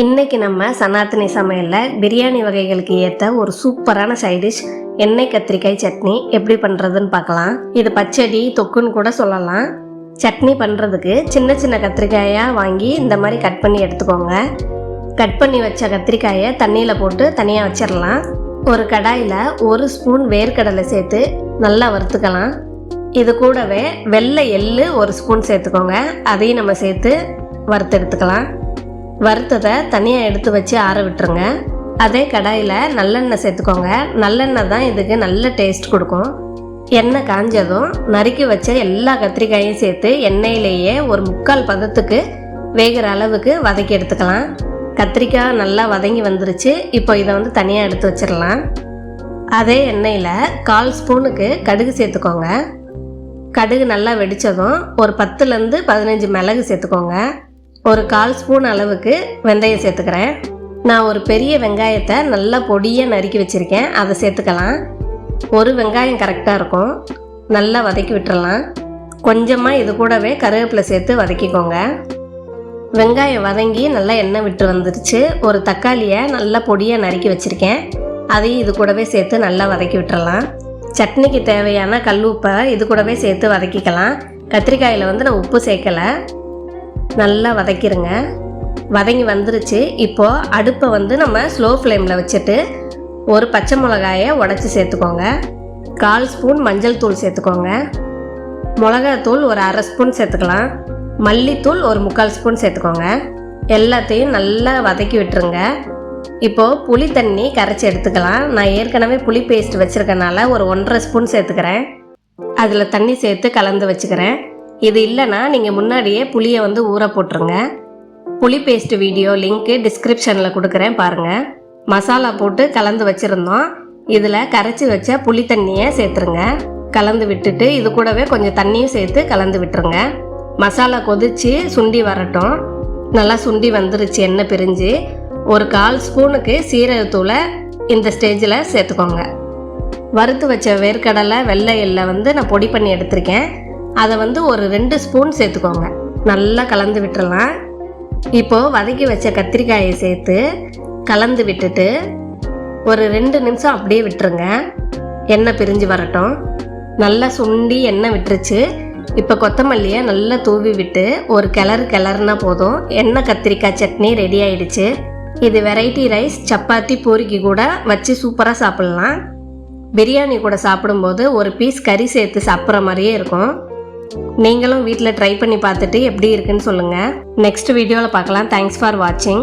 இன்னைக்கு நம்ம சனாத்தனி சமையலில் பிரியாணி வகைகளுக்கு ஏற்ற ஒரு சூப்பரான சைட் டிஷ் எண்ணெய் கத்திரிக்காய் சட்னி. எப்படி பண்ணுறதுன்னு பார்க்கலாம். இது பச்சடி தொக்குன்னு கூட சொல்லலாம். சட்னி பண்ணுறதுக்கு சின்ன சின்ன கத்திரிக்காயாக வாங்கி இந்த மாதிரி கட் பண்ணி எடுத்துக்கோங்க. கட் பண்ணி வச்ச கத்திரிக்காயை தண்ணியில் போட்டு தனியாக வச்சிடலாம் ஒரு கடாயில் ஒரு ஸ்பூன் வேர்க்கடலை சேர்த்து நல்லா வறுத்துக்கலாம். இது கூடவே வெள்ளை எள்ளு ஒரு ஸ்பூன் சேர்த்துக்கோங்க. அதையும் நம்ம சேர்த்து வறுத்து எடுத்துக்கலாம். வறுத்ததை தனியாக எடுத்து வச்சு ஆற விட்டுருங்க. அதே கடாயில் நல்லெண்ணெய் சேர்த்துக்கோங்க. நல்லெண்ணெய் தான் இதுக்கு நல்ல டேஸ்ட் கொடுக்கும். எண்ணெய் காஞ்சதும் நறுக்கி வச்ச எல்லா கத்திரிக்காயும் சேர்த்து எண்ணெயிலேயே ஒரு முக்கால் பதத்துக்கு வேகிற அளவுக்கு வதக்கி எடுத்துக்கலாம். கத்திரிக்காய் நல்லா வதங்கி வந்துருச்சு. இப்போ இதை வந்து தனியாக எடுத்து வச்சிடலாம். அதே எண்ணெயில் கால் ஸ்பூனுக்கு கடுகு சேர்த்துக்கோங்க. கடுகு நல்லா வெடித்ததும் ஒரு பத்துலேருந்து பதினஞ்சு மிளகு சேர்த்துக்கோங்க. ஒரு கால் ஸ்பூன் அளவுக்கு வெந்தயம் சேர்த்துக்கிறேன். நான் ஒரு பெரிய வெங்காயத்தை நல்லா பொடியாக நறுக்கி வச்சுருக்கேன். அதை சேர்த்துக்கலாம். ஒரு வெங்காயம் கரெக்டாக இருக்கும். நல்லா வதக்கி விட்டுறலாம். கொஞ்சமாக இது கூடவே கருவேப்பிலை சேர்த்து வதக்கிக்கோங்க. வெங்காயம் வதங்கி நல்லா எண்ணெய் விட்டு வந்துருச்சு. ஒரு தக்காளியை நல்லா பொடியாக நறுக்கி வச்சுருக்கேன். அதையும் இது கூடவே சேர்த்து நல்லா வதக்கி விட்டுறலாம். சட்னிக்கு தேவையான கல் உப்பை இது கூடவே சேர்த்து வதக்கிக்கலாம். கத்திரிக்காயில் வந்து நான் உப்பு சேர்க்கலை. நல்லா வதக்கிடுங்க வதங்கி வந்துருச்சு. இப்போது அடுப்பை வந்து நம்ம ஸ்லோ ஃப்ளேமில் வச்சுட்டு ஒரு பச்சை மிளகாயை உடச்சி சேர்த்துக்கோங்க. கால் ஸ்பூன் மஞ்சள் தூள் சேர்த்துக்கோங்க. மிளகாத்தூள் ஒரு அரை ஸ்பூன் சேர்த்துக்கலாம். மல்லித்தூள் ஒரு முக்கால் ஸ்பூன் சேர்த்துக்கோங்க. எல்லாத்தையும் நல்லா வதக்கி விட்டுருங்க. இப்போது புளி தண்ணி கரைச்சி எடுத்துக்கலாம். நான் ஏற்கனவே புளி பேஸ்ட் வச்சுருக்கனால ஒரு ஒன்றரை ஸ்பூன் சேர்த்துக்கிறேன். அதில் தண்ணி சேர்த்து கலந்து வச்சுக்கிறேன். இது இல்லைன்னா நீங்கள் முன்னாடியே புளியை வந்து ஊற போட்டுருங்க. புளி பேஸ்ட் வீடியோ லிங்க்கு டிஸ்கிரிப்ஷனில் கொடுக்குறேன் பாருங்கள் மசாலா போட்டு கலந்து வச்சுருந்தோம். இதில் கரைச்சி வச்ச புளி தண்ணியை சேர்த்துருங்க. கலந்து விட்டுட்டு இது கூடவே கொஞ்சம் தண்ணியும் சேர்த்து கலந்து விட்டுருங்க. மசாலா கொதிச்சு சுண்டி வரட்டும். நல்லா சுண்டி வந்துருச்சு எண்ணெய் பிரிஞ்சு. ஒரு கால் ஸ்பூனுக்கு சீரகத்தூளை இந்த ஸ்டேஜில் சேர்த்துக்கோங்க. வறுத்து வச்ச வேர்க்கடலை வெள்ளை எள்ளை வந்து நான் பொடி பண்ணி எடுத்திருக்கேன். அதை வந்து ஒரு ரெண்டு ஸ்பூன் சேர்த்துக்கோங்க. நல்லா கலந்து விட்டுடலாம் இப்போது வதக்கி வச்ச கத்திரிக்காயை சேர்த்து கலந்து விட்டுட்டு ஒரு ரெண்டு நிமிஷம் அப்படியே விட்டுருங்க. எண்ணெய் பிரிஞ்சு வரட்டும். நல்லா சுண்டி எண்ணெய் விட்டுருச்சு. இப்போ கொத்தமல்லியை நல்லா தூவி விட்டு ஒரு கிளறு கிளறுனா போதும். எண்ணெய் கத்திரிக்காய் சட்னி ரெடி ஆயிடுச்சு. இது வெரைட்டி ரைஸ் சப்பாத்தி பூரிக்கு கூட வச்சு சூப்பராக சாப்பிட்லாம். பிரியாணி கூட சாப்பிடும்போது ஒரு பீஸ் கறி சேர்த்து சாப்பிட்ற மாதிரியே இருக்கும். நீங்களும் வீட்டில் ட்ரை பண்ணி பார்த்துட்டு எப்படி இருக்குன்னு சொல்லுங்கள் நெக்ஸ்ட் வீடியோவில் பார்க்கலாம். தேங்க்ஸ் ஃபார் வாட்சிங்